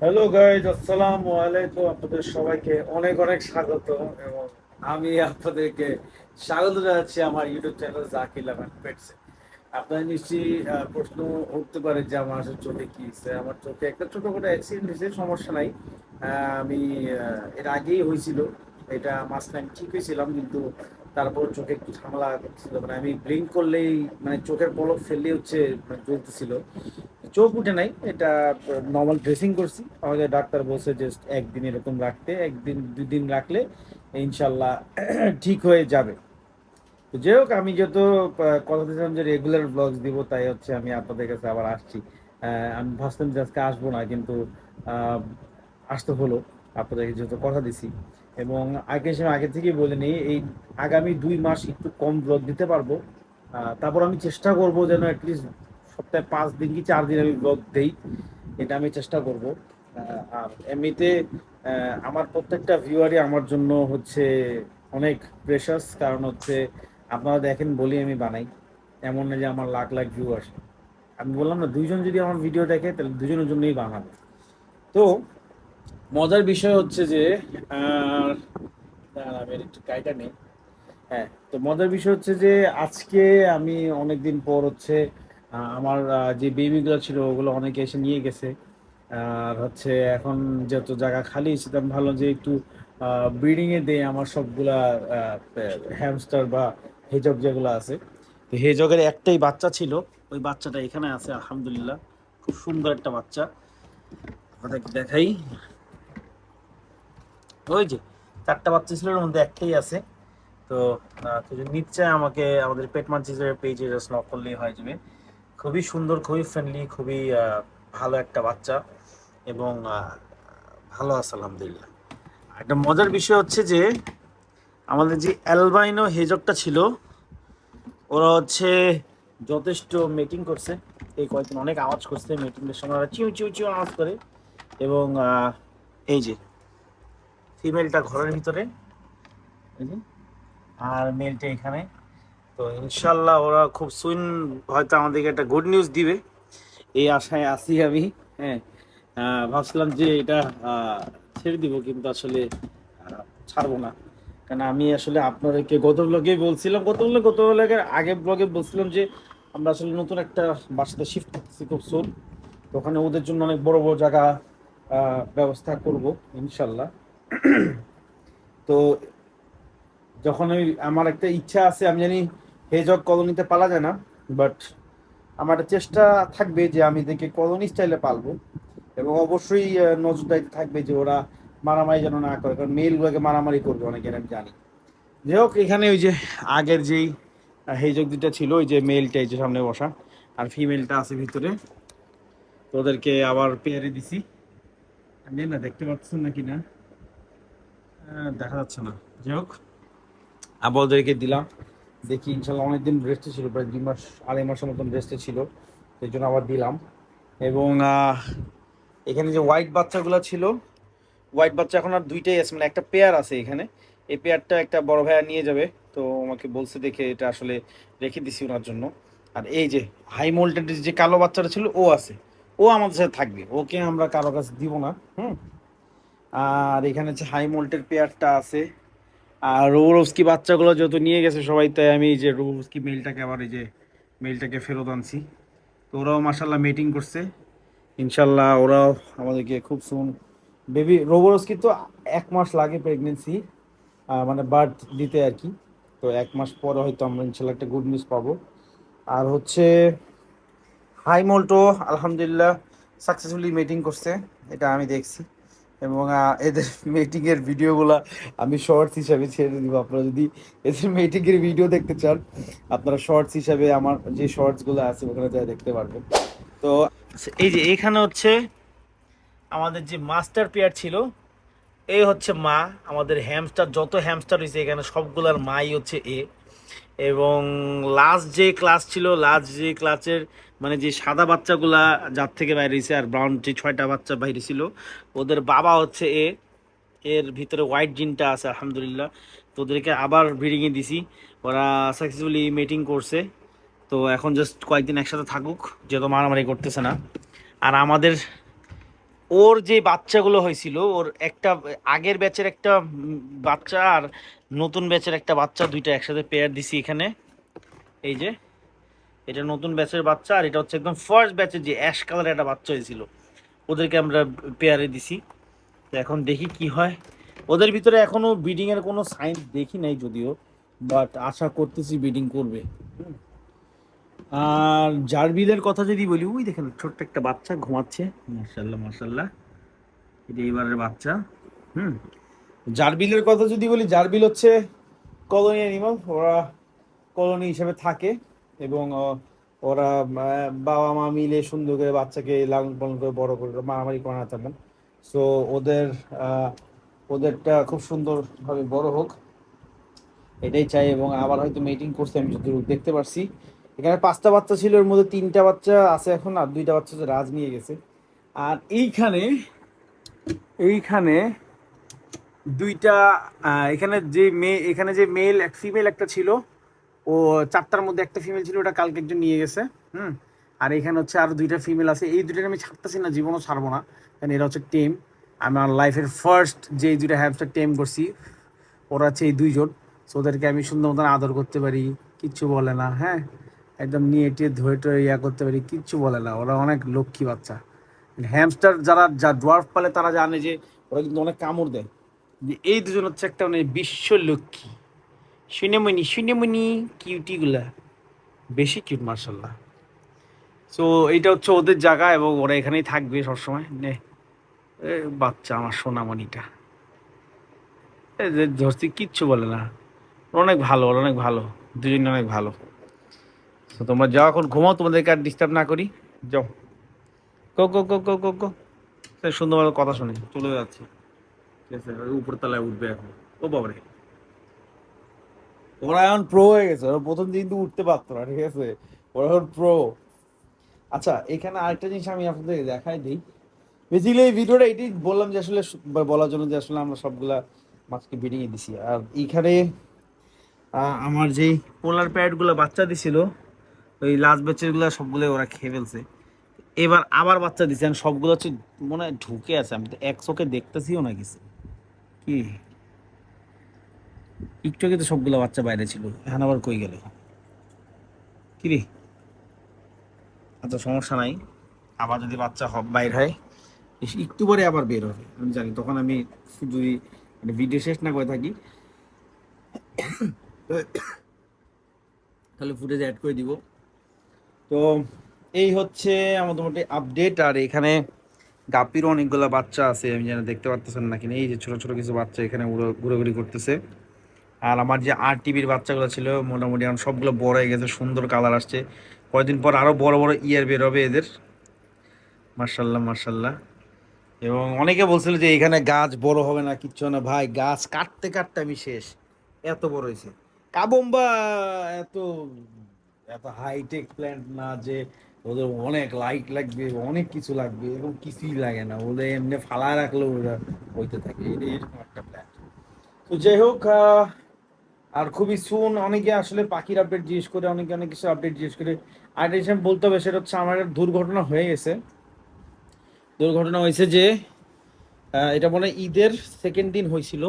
Hello guys আসসালামু আলাইকুম। আপনাদের সবাইকে অনেক অনেক স্বাগত এবং আমি আপনাদেরকে স্বাগত জানাচ্ছি আমার ইউটিউব চ্যানেল জাকির লেভেন পেটসে আপনার নিশ্চয়ই প্রশ্ন উঠতে পারে যে আমার আসলে চোখে কি আমার চোখে একটা ছোটখাটো অ্যাক্সিডেন্ট হয়েছে, সমস্যা নাই। আমি এর আগেই হয়েছিল। এটা মাঝখানে ঠিক হয়েছিলাম, কিন্তু তারপর চোখে একটু ঝামেলা করছিল মানে আমি ব্লিঙ্ক করলেই মানে চোখের পলক ফেললেই হচ্ছে মানে জ্বলতেছিল। চোখ উঠে নাই, এটা নর্মাল ড্রেসিং করছি। আমাকে ডাক্তার বলছে জাস্ট একদিন এরকম রাখতে, একদিন দুই দিন রাখলে ইনশাল্লাহ ঠিক হয়ে যাবে। তো যাই হোক, আমি যত কথা দিয়েছিলাম যে রেগুলার ব্লগস দিব, তাই হচ্ছে আমি আপনাদের কাছে আবার আসছি। আমি ভাবছিলাম যে আজকে আসব না, কিন্তু আসতে হলো। আপনাদেরকে যেহেতু কথা দিছি। এবং আগে সে আগে থেকেই বলে নিই, এই আগামী দুই মাস একটু কম ব্লগ দিতে পারব। তারপর আমি চেষ্টা করব যেন অ্যাটলিস্ট সপ্তাহে পাঁচ দিন কি চার দিন আমি ব্লগ দেই, এটা আমি চেষ্টা করব। আর এমনিতে আমার প্রত্যেকটা ভিউয়ারই আমার জন্য হচ্ছে অনেক প্রেশাস কারণ হচ্ছে আপনারা দেখেন বলি আমি বানাই। এমন না যে আমার লাখ লাখ ভিউ আসে। আমি বললাম না, দুইজন যদি আমার ভিডিও দেখে, তাহলে দুজনের জন্যই বানাবে। তো মজার বিষয় হচ্ছে যে একটু নেই। হ্যাঁ তো মজার বিষয় হচ্ছে যে, আজকে আমি অনেকদিন পর হচ্ছে আমার যে বেবিগুলো ছিল, ওগুলো অনেকে এসে নিয়ে গেছে। আর হচ্ছে এখন যত জায়গা খালি তো আমি ভাবলাম যে একটু ব্রিডিং এ দেই আমার সবগুলা হ্যামস্টার বা হেজক যেগুলো আছে। তো হেজকের একটাই বাচ্চা ছিল, ওই বাচ্চাটা এখানে আছে, আলহামদুলিল্লাহ। খুব সুন্দর একটা বাচ্চা। দেখাই। ওই যে চারটা বাচ্চা ছিল ওর মধ্যে একটাই আছে। তো নিতে চায় আমাকে, আমাদের পেট মার্চিসের পেজে জাস্ট নক করলেই হয়ে যাবে। খুবই সুন্দর, খুবই ফ্রেন্ডলি খুবই ভালো একটা বাচ্চা এবং ভালো আছে, আলহামদুলিল্লাহ। একটা মজার বিষয় হচ্ছে যে, আমাদের যে অ্যালবাইনো হেজকটা ছিল, ওরা হচ্ছে যথেষ্ট মিটিং করছে। এই কয়েকদিন অনেক আওয়াজ করছে মিটিংয়ের সময় ওরা চিউ চিউ চিউ আওয়াজ করে এবং এই যে ফিমেলটা ঘরের ভিতরে। আর মেলটা এখানে। তো ইনশাল্লাহ ওরা খুব সুইন হয়তো আমাদেরকে একটা গুড নিউজ দিবে। এই আশায় আছি আমি হ্যাঁ। ভাবছিলাম যে এটা ছেড়ে দিব, কিন্তু আসলে ছাড়বো না। কারণ আমি আসলে আপনাদেরকে গত ব্লগে বলছিলাম, গত ব্লগে গত ব্লগের আগে ব্লগে বলছিলাম যে আমরা আসলে নতুন একটা বাসাতে শিফট করতেছি খুব সুন ওখানে ওদের জন্য অনেক বড় বড় জায়গা ব্যবস্থা করব, ইনশাল্লাহ। তো যখন আমি আমার একটা ইচ্ছা আছে, আমি জানি হেজক কলোনিতে পালা যায় না বাট আমার চেষ্টা থাকবে যে আমি এদেরকে কলোনি স্টাইলে পালবো। এবং অবশ্যই নজরদারিতে থাকবে যে ওরা মারামারি যেন না করে, কারণ মেলগুলোকে মারামারি করবে অনেকের, আমি জানি। যাই হোক, এখানে ওই যে আগের যেই হেজক দুটা ছিল, ওই যে মেলটা এই যে সামনে বসা, আর ফিমেলটা আছে ভিতরে। তো ওদেরকে আবার পেয়ারে দিছি। আমি না, দেখতে পাচ্ছেন নাকি না? দেখা যাচ্ছে না। যাই হোক। আবার ওদেরকে দিলাম। দেখি, ইনশাল্লাহ অনেকদিন রেস্টে ছিল, প্রায় দুই মাস, আড়াই মাসের মতন রেস্টে ছিল। সেই জন্য আবার দিলাম। এবং এখানে যে হোয়াইট বাচ্চাগুলো ছিল হোয়াইট বাচ্চা এখন আর দুইটাই আছে মানে একটা পেয়ার আছে এখানে। এই পেয়ারটা একটা বড় ভাইয়া নিয়ে যাবে। তো আমাকে বলছে দেখে এটা আসলে রেখে দিছি ওনার জন্য। আর এই যে হাই মোল্টেড যে কালো বাচ্চাটা ছিল, ও আছে। ও আমাদের সাথে থাকবে। ওকে আমরা কারও কাছে দিব না, হুম? আর এখানে হচ্ছে হাই মোল্টের পেয়ারটা আছে। আর রোবরস্কি বাচ্চাগুলো যত নিয়ে গেছে সবাই, তাই আমি যে রোবরস্কি মেলটাকে আবার এই যে মেলটাকে ফেরত আনছি। তো ওরাও মাসাল্লাহ মিটিং করছে। ইনশাল্লাহ ওরাও আমাদেরকে খুব সুন বেবি রোবরস্কি তো এক মাস লাগে প্রেগনেন্সি মানে বার্থ দিতে আর কি। তো এক মাস পরে হয়তো আমরা ইনশাল্লাহ একটা গুড নিউজ পাবো। আর হচ্ছে হাই মোল্টো আলহামদুলিল্লাহ সাকসেসফুলি মিটিং করছে। এটা আমি দেখছি। এবং এদের মিটিং এর ভিডিওগুলা আমি শর্টস হিসাবে ছেড়ে দিব। আপনারা যদি এদের মিটিং এর ভিডিও দেখতে চান, আপনারা শর্টস হিসাবে আমার যে শর্টসগুলো আছে, ওখানে যা দেখতে পারবেন। তো এই যে এখানে হচ্ছে আমাদের যে মাস্টার পেয়ার ছিল এই হচ্ছে মা, আমাদের হ্যামস্টার যত হ্যামস্টার হয়েছে এখানে সবগুলার মাই হচ্ছে এ। এবং লাস্ট যে ক্লাস ছিল লাস্ট যে ক্লাসের মানে যে সাদা বাচ্চাগুলা যার থেকে বাইরে হয়েছে আর ব্রাউন যে ছয়টা বাচ্চা বাইরে ছিল ওদের বাবা হচ্ছে এ, এর ভিতরে হোয়াইট জিনটা আছে, আলহামদুলিল্লাহ। তো ওদেরকে আবার ব্রিডিংয়ে দিছি। ওরা সাকসেসফুলি মিটিং করছে। তো এখন জাস্ট কয়েকদিন একসাথে থাকুক, যেহেতু মারামারি করতেছে না। আর আমাদের, ওর যে বাচ্চাগুলো হয়েছিল, ওর একটা আগের ব্যাচের একটা বাচ্চা আর নতুন ব্যাচের একটা বাচ্চা দুইটা একসাথে পেয়ার দিছি এখানে। এই যে এটা নতুন ব্যাচের বাচ্চা আর এটা হচ্ছে একদম ফার্স্ট ব্যাচের যে অ্যাশ কালারের একটা বাচ্চা হয়েছিল। ওদেরকে আমরা পেয়ারে দিছি। তো এখন দেখি কি হয়। ওদের ভিতরে এখনও ব্রিডিং এর কোনো সাইন দেখি নাই যদিও বাট আশা করতেছি ব্রিডিং করবে। আর জার্বিলের কথা যদি বলি, ওই দেখেন ছোট্ট একটা বাচ্চা ঘুমাচ্ছে। মার্শাল্লাহ মার্শাল্লাহ এটা এবারের বাচ্চা। হুম। জার্বিলের কথা যদি বলি, জার্বিল হচ্ছে কলোনি অ্যানিমাল ওরা কলোনি হিসেবে থাকে। এবং ওরা বাবা মা মিলে সুন্দর করে বাচ্চাকে লালন পালন করে বড় করে মারামারি করে না সো ওদের ওদেরটা খুব সুন্দরভাবে বড় হোক, এটাই চাই এবং আবার হয়তো মিটিং করছে, আমি যতটুকু দেখতে পারছি। এখানে পাঁচটা বাচ্চা ছিল, এর মধ্যে তিনটা বাচ্চা আছে এখন আর দুইটা বাচ্চা রাজ নিয়ে গেছে। আর এইখানে এইখানে দুইটা এখানে যে মেয়ে এখানে যে মেল এক ফিমেল একটা ছিল ও চারটার মধ্যে একটা ফিমেল ছিল, ওটা কালকে একজন নিয়ে গেছে, হুম? আর এখানে হচ্ছে আর দুইটা ফিমেল আছে। এই দুইটা আমি ছাড়তেছি না, জীবনও ছাড়বো না। কারণ এরা হচ্ছে টেম আমার লাইফের ফার্স্ট যে দুইটা হ্যামস্টার টেম করছি, ওরা হচ্ছে এই দুইজন। সো ওদেরকে আমি সুন্দর মতন আদর করতে পারি, কিচ্ছু বলে না হ্যাঁ? একদম নিয়ে টিয়ে ধরে টয়ে ইয়া করতে পারি, কিচ্ছু বলে না। ওরা অনেক লক্ষ্মী বাচ্চা। হ্যামস্টার যারা, যা ডোয়ার্ফ পালে তারা জানে যে, ওরা কিন্তু অনেক কামড় দেয়। যে এই দুজন হচ্ছে একটা মানে বিশ্ব লক্ষ্মী। শুনেমনি শুনেমনি কিউটিগুলা বেশি কিউট মার্শাল্লাহ সো এইটা হচ্ছে ওদের জায়গা এবং ওরা এখানেই থাকবে সবসময়। নে বাচ্চা আমার সোনামণিটা। ধরছি কিচ্ছু বলে না। অনেক ভালো অনেক ভালো। দুজনে অনেক ভালো। তো তোমরা যাও এখন, ঘুমাও, তোমাদেরকে আর ডিস্টার্ব না করি। যাও। কো কো কো কো কো গো সুন্দর ভালো কথা শুনে। চলে যাচ্ছে। ঠিক আছে উপর তলায় উঠবে এখন। ও বাবারে। ওরা এখন প্রো হয়ে গেছে। ওরা প্রথম দিন তো উঠতে পারতো না, ঠিক আছে? ওরা এখন প্রো আচ্ছা এখানে আরেকটা জিনিস আমি আপনাদের দেখাই দিই। বেসিক্যালি এই ভিডিওটা এটি বললাম যে আসলে বলার জন্য যে আসলে আমরা সবগুলা মাছকে ব্রিডিং এ দিছি। আর এইখানে আমার যেই পোলার প্যাডগুলো বাচ্চা দিছিল, ওই লাস্ট ব্যাচেরগুলো সবগুলো ওরা খেয়ে ফেলছে। এবার আবার বাচ্চা দিছে আর সবগুলো হচ্ছে মনে হয় ঢুকে আছে। আমি তো এক চোখে দেখতেছিও না কিছু। কি? একটু আগে তো সবগুলো বাচ্চা বাইরে ছিল। এখন আবার কই গেল? কি রে আচ্ছা সমস্যা নাই। আবার যদি বাচ্চা হব বাইর হয় একটু পরে আবার বের হবে। আমি জানি, তখন আমি যদি মানে ভিডিও শেষ না করে থাকি। তাহলে ফুটেজ অ্যাড করে দিব। তো এই হচ্ছে আমার মোটামুটি আপডেট আর এখানে গাপিরও অনেকগুলো বাচ্চা আছে, আমি যেন দেখতে পারতেছেন না? কিনা এই যে ছোট ছোট কিছু বাচ্চা এখানে ঘোরাঘুরি করতেছে। আর আমার যে আর টিভির বাচ্চাগুলো ছিল, মোটামুটি এখন সবগুলো বড় হয়ে গেছে, সুন্দর কালার আসছে। কয়েকদিন পর আরও বড় বড় ইয়ার বের হবে এদের। মার্শাল্লাহ মার্শাল্লাহ এবং অনেকে বলছিল যে এখানে গাছ বড় হবে না, কিচ্ছু না। ভাই, গাছ কাটতে কাটতে আমি শেষ। এত বড় হয়েছে। কাবম্বা এত এত হাইটেক প্ল্যান্ট না যে ওদের অনেক লাইট লাগবে, অনেক কিছু লাগবে, এরকম কিছুই লাগে না। ওদের এমনি ফালা রাখলেও ওরা হইতে থাকে। এরকম একটা প্ল্যান্ট তো যাই হোক আর খুবই সুন অনেকে আসলে পাখির আপডেট জিজ্ঞেস করে, অনেকে অনেক কিছু আপডেট জিজ্ঞেস করে। আর আমি বলতে হবে সেটা হচ্ছে আমার দুর্ঘটনা হয়ে গেছে। দুর্ঘটনা হয়েছে যে এটা মনে ঈদের সেকেন্ড দিন হয়েছিল।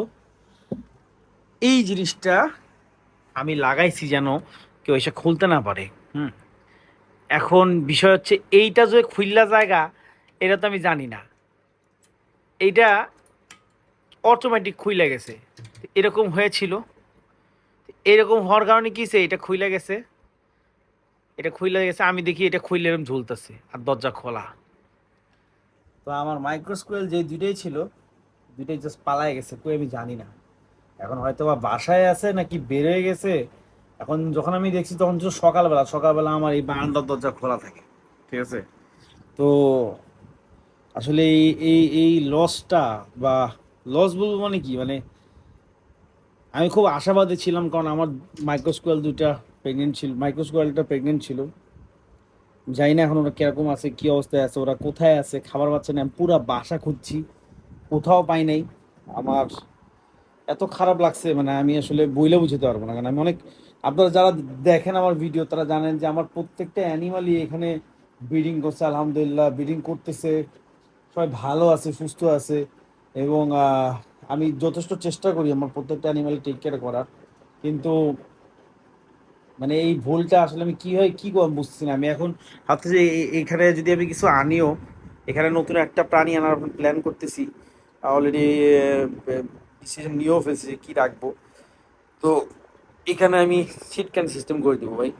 এই জিনিসটা আমি লাগাইছি যেন কেউ এসে খুলতে না পারে, হুম? এখন বিষয় হচ্ছে এইটা যে খুললা জায়গা, এটা তো আমি জানি না। এইটা অটোমেটিক খুইলা গেছে। এরকম হয়েছিল। এরকম হওয়ার কারণে কি হইছে? এটা খুইলা গেছে। এটা খুইলা গেছে, আমি দেখি এটা খুইলে এরকম ঝুলতেছে, আর দরজা খোলা। তো আমার মাইক্রোস্কোয়েল যে দুইটাই ছিল, দুইটাই জাস্ট পালায় গেছে, কই আমি জানি না। এখন হয়তো বা বাসায় আছে নাকি বের হয়ে গেছে, এখন যখন আমি দেখছি তখন তো সকালবেলা সকালবেলা আমার এই বারান্দার দরজা খোলা থাকে, ঠিক আছে? তো আসলে এই এই এই লসটা বা লস বলব মানে কি? মানে আমি খুব আশাবাদী ছিলাম, কারণ আমার মাইক্রোস্কোয়াল দুইটা প্রেগনেন্ট ছিল মাইক্রোস্কোয়ালটা প্রেগনেন্ট ছিল। জানি না এখন ওরা কীরকম আছে, কী অবস্থায় আছে, ওরা কোথায় আছে, খাবার পাচ্ছে না, আমি পুরো বাসা খুঁজছি, কোথাও পাই নাই। আমার এত খারাপ লাগছে মানে আমি আসলে বইলে বুঝতে পারব না, কারণ আমি অনেক আপনারা যারা দেখেন আমার ভিডিও তারা জানেন যে আমার প্রত্যেকটা অ্যানিমালই এখানে ব্রিডিং করছে, আলহামদুলিল্লাহ ব্রিডিং করতেছে। সবাই ভালো আছে, সুস্থ আছে, এবং আমি যথেষ্ট চেষ্টা করি আমার প্রত্যেকটা অ্যানিমাল টেক কেয়ার করার। কিন্তু মানে এই ভুলটা আসলে আমি কি হয়, কি বুঝছি না। আমি এখন ভাবতেছি যে এখানে যদি আমি কিছু আনিও, এখানে নতুন একটা প্রাণী আনার প্ল্যান করতেছি অলরেডি ডিসিশন নিয়েও ফেলছি যে কী রাখব। তো এখানে আমি সিট ক্যান সিস্টেম করে দেবো ভাই।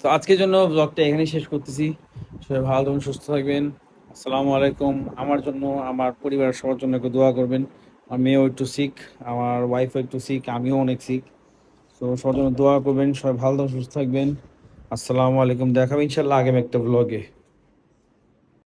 তো আজকের জন্য ব্লগটা এখানেই শেষ করতেছি। সবাই ভালো থাকবেন, সুস্থ থাকবেন। আসসালামু আলাইকুম। আমার জন্য, আমার পরিবারের সবার জন্য একটু দোয়া করবেন। আমার মেয়েও একটু শিখ আমার ওয়াইফও একটু শিখ আমিও অনেক শিখ তো সবার জন্য দোয়া করবেন, সবাই ভালো থাকবেন, সুস্থ থাকবেন। আসসালামু আলাইকুম, দেখাবো ইনশাল্লাহ আগামী একটা ব্লগে